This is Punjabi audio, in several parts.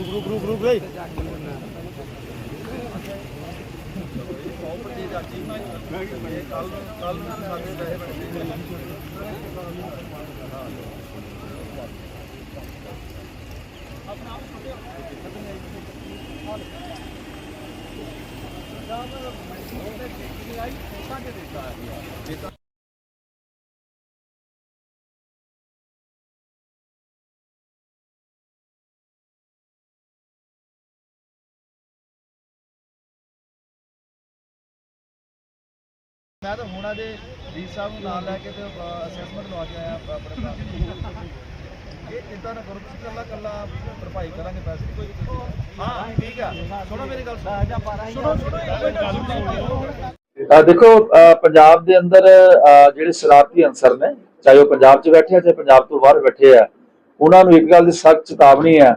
ਰੁਕ ਰੁਕ ਰੁਕ ਰੁਕ ਰੇ ਮੈਂ ਤਾਂ ਹੁਣਾਂ ਦੇ ਡੀ ਸਾਹਿਬ ਨੂੰ ਨਾਲ ਲੈ ਕੇ ਤੇ ਅਸੈਸਮੈਂਟ ਲਵਾ ਕੇ ਆਇਆ ਆਪ- ਆਪਣੇ ਭਰਾ ਨੂੰ। ਇਹ ਚਿੰਤਾ ਨਾ ਕਰੋ ਤੁਸੀਂ ਕੱਲਾ ਕੱਲਾ ਭਰਪਾਈ ਕਰਾਂਗੇ ਪੈਸੇ ਦੀ ਕੋਈ ਹਾਂ ਠੀਕ ਆ। ਸੁਣੋ ਮੇਰੀ ਗੱਲ ਸੁਣੋ। ਸੁਣੋ ਦੇਖੋ ਪੰਜਾਬ ਦੇ ਅੰਦਰ ਜਿਹੜੇ ਸ਼ਰਾਰਤੀ ਅਨਸਰ ਨੇ ਚਾਹੇ ਉਹ ਪੰਜਾਬ 'ਚ ਬੈਠੇ ਆ ਚਾਹੇ ਪੰਜਾਬ ਤੋਂ ਬਾਹਰ ਬੈਠੇ ਆ ਉਹਨਾਂ ਨੂੰ ਇੱਕ ਗੱਲ ਦੀ ਸਖਤ ਚੇਤਾਵਨੀ ਹੈ।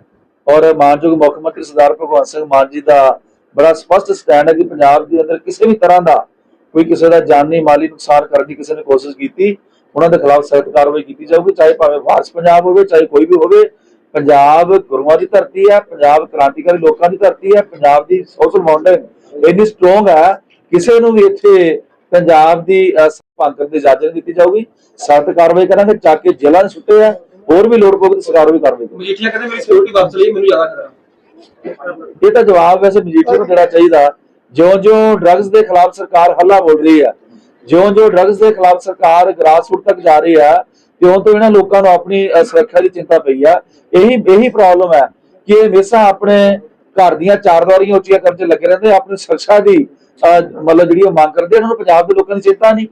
ਔਰ ਮਾਨਯੋਗ ਮੁੱਖ ਮੰਤਰੀ ਸਰਦਾਰ ਭਗਵੰਤ ਸਿੰਘ ਮਾਨ ਜੀ ਦਾ ਬੜਾ ਸਪਸ਼ਟ ਸਟੈਂਡ ਹੈ ਕਿ ਪੰਜਾਬ ਦੇ ਅੰਦਰ ਕਿਸੇ ਵੀ ਤਰ੍ਹਾਂ ਦਾ ਕੋਈ ਕਿਸੇ ਦਾ ਜਾਨੀ ਮਾਲੀ ਨੁਕਸਾਨ ਕਰਨ ਦੀ ਕਿਸੇ ਨੇ ਕੋਸ਼ਿਸ਼ ਕੀਤੀ ਉਹਨਾਂ ਦੇ ਖਿਲਾਫ ਸਖਤ ਕਾਰਵਾਈ ਕੀਤੀ ਜਾਊਗੀ ਚਾਹੇ ਭਾਵੇਂ ਵਾਰਸ ਪੰਜਾਬ ਹੋਵੇ ਚਾਹੇ ਕੋਈ ਵੀ ਹੋਵੇ। ਪੰਜਾਬ ਗੁਰੂਆਂ ਦੀ ਧਰਤੀ ਹੈ ਪੰਜਾਬ ਕ੍ਰਾਂਤੀਕਾਰੀ ਲੋਕਾਂ ਦੀ ਧਰਤੀ ਹੈ ਪੰਜਾਬ ਦੀ ਸੋਸ਼ਲ ਮਾਉਂਟੇਨ ਇੰਨੀ ਸਟਰੋਂਗ ਹੈ ਕਿਸੇ ਨੂੰ ਵੀ ਇੱਥੇ ਪੰਜਾਬ ਦੀ ਭੰਗ ਕਰਨ ਦੀ ਇਜਾਜ਼ਤ ਨਹੀਂ ਦਿੱਤੀ ਜਾਊਗੀ। ਸਖਤ ਕਾਰਵਾਈ ਕਰਾਂਗੇ ਚੱਕ ਕੇ ਜੇਲ੍ਹਾਂ ਸੁੱਟੇ ਆ ਹੋਰ ਵੀ ਲੋੜ ਤਾਂ ਸਰਕਾਰ ਵੀ ਕਾਰਵਾਈ ਕਰੇਗੀ ਮਜੀਠੀਆ ਕਹਿੰਦੇ ਮੇਰੀ ਸਿਕਿਉਰਿਟੀ ਵਾਪਸ ਲਈ ਮੈਨੂੰ ਜ਼ਿਆਦਾ ਖਤਰਾ ਇਹ ਤਾਂ ਜਵਾਬ ਵੈਸੇ ਮਜੀਠੀਆ ਨੂੰ ਦੇਣਾ ਚਾਹੀਦਾ। ਜਿਉਂ-ਜਿਉਂ ਡਰੱਗਸ ਦੇ ਖਿਲਾਫ ਸਰਕਾਰ ਹੱਲਾ ਬੋਲ ਰਹੀ ਹੈ, ਜਿਉਂ-ਜਿਉਂ ਡਰੱਗਸ ਦੇ ਖਿਲਾਫ ਸਰਕਾਰ ਗ੍ਰਾਸਰੂਟ ਤੱਕ ਜਾ ਰਹੀ ਹੈ, ਤਿਉਂ ਤੋਂ ਇਹਨਾਂ ਲੋਕਾਂ ਨੂੰ ਆਪਣੀ ਸੁਰੱਖਿਆ ਦੀ ਚਿੰਤਾ ਪਈ ਆ ਇਹੀ ਇਹੀ ਪ੍ਰੋਬਲਮ ਹੈ ਕਿ ਹਮੇਸ਼ਾ ਆਪਣੇ ਘਰ ਦੀਆਂ ਚਾਰ ਦੀਵਾਰੀਆਂ ਉੱਚੀਆਂ ਕਰਨ 'ਚ ਲੱਗੇ ਰਹਿੰਦੇ, ਆਪਣੀ ਸੁਰੱਖਿਆ ਦੀ ਮਤਲਬ ਜਿਹੜੀ ਉਹ ਮੰਗ ਕਰਦੇ ਇਹਨਾਂ ਨੂੰ ਪੰਜਾਬ ਦੇ ਲੋਕਾਂ ਦੀ ਚਿੰਤਾ ਨਹੀਂ।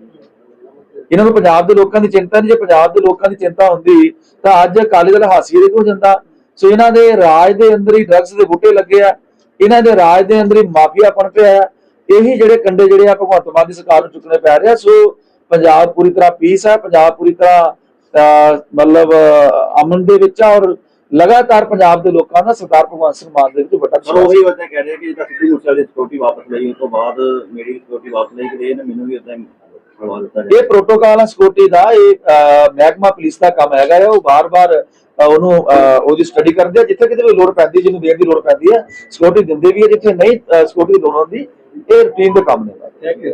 ਇਹਨਾਂ ਨੂੰ ਪੰਜਾਬ ਦੇ ਲੋਕਾਂ ਦੀ ਚਿੰਤਾ ਨਹੀਂ, ਜੇ ਪੰਜਾਬ ਦੇ ਲੋਕਾਂ ਦੀ ਚਿੰਤਾ ਹੁੰਦੀ, ਤਾਂ ਅੱਜ ਅਕਾਲੀ ਦਲ ਹਾਸੀਏ ਦੇ ਕਿਉਂ ਜਾਂਦਾ? ਸੋ ਇਹਨਾਂ ਦੇ ਰਾਜ ਦੇ ਅੰਦਰ ਹੀ ਡਰੱਗਸ ਦੇ ਬੂਟੇ ਲੱਗੇ ਆ ਇਹਨਾਂ ਦੇ ਰਾਜ ਦੇ ਅੰਦਰ ਹੀ ਮਾਫੀਆ ਬਣ ਪਿਆ ਇਹੀ ਜਿਹੜੇ ਕੰਡੇ ਜਿਹੜੇ ਆ ਭਗਵੰਤ ਮਾਨ ਦੀ ਸਰਕਾਰ ਨੂੰ ਚੁੱਕਣੇ ਪੈ ਰਿਹਾ ਸੋ ਪੰਜਾਬ ਪੂਰੀ ਤਰ੍ਹਾਂ ਪੀਸ ਹੈ। ਪੰਜਾਬ ਪੂਰੀ ਤਰ੍ਹਾਂ ਅਹ, ਮਤਲਬ ਅਮਨ ਦੇ ਵਿੱਚ ਆ ਔਰ ਲਗਾਤਾਰ ਪੰਜਾਬ ਦੇ ਲੋਕਾਂ ਦਾ ਸਰਦਾਰ ਭਗਵੰਤ ਸਿੰਘ ਮਾਨ ਦੇ ਵਿੱਚ ਵੱਡਾ ਪਰ ਉਹੀ ਵਜ੍ਹਾ ਕਹਿ ਰਹੇ ਕਿ ਜਿੱਦਾਂ ਸਿੱਧੂ ਮੂਸੇ ਦੀ ਸਿਕਿਉਰਿਟੀ ਵਾਪਸ ਲਈ ਉਸ ਤੋਂ ਬਾਅਦ ਮੇਰੀ ਸਿਕਿਉਰਿਟੀ ਵਾਪਸ ਲਈ ਕਿ ਇਹਨੇ ਮੈਨੂੰ ਵੀ ਇਦਾਂ ਕਰਵਾ ਦਿੱਤਾ ਇਹ ਪ੍ਰੋਟੋਕਾਲ ਆ ਸਿਕਿਉਰਿਟੀ ਦਾ ਇਹ ਮਹਿਕਮਾ ਪੁਲਿਸ ਦਾ ਕੰਮ ਹੈਗਾ ਆ ਉਹ ਬਾਰ-ਬਾਰ ਉਹਨੂੰ ਉਹਦੀ ਸਟੱਡੀ ਕਰਦੇ ਆ ਜਿੱਥੇ ਕਿਤੇ ਵੀ ਲੋੜ ਪੈਂਦੀ ਜਿਹਨੂੰ ਦੇਣ ਦੀ ਲੋੜ ਪੈਂਦੀ ਹੈ ਸਿਕਿਉਰਿਟੀ ਦਿੰਦੇ ਵੀ ਆ ਜਿੱਥੇ ਨਹੀਂ ਸਿਕਿਉਰਿਟੀ ਦੀ ਲੋੜ ਹੁੰਦੀ ਇਹ ਰੂਟੀਨ ਦੇ ਕੰਮ ਨੇ। Thank you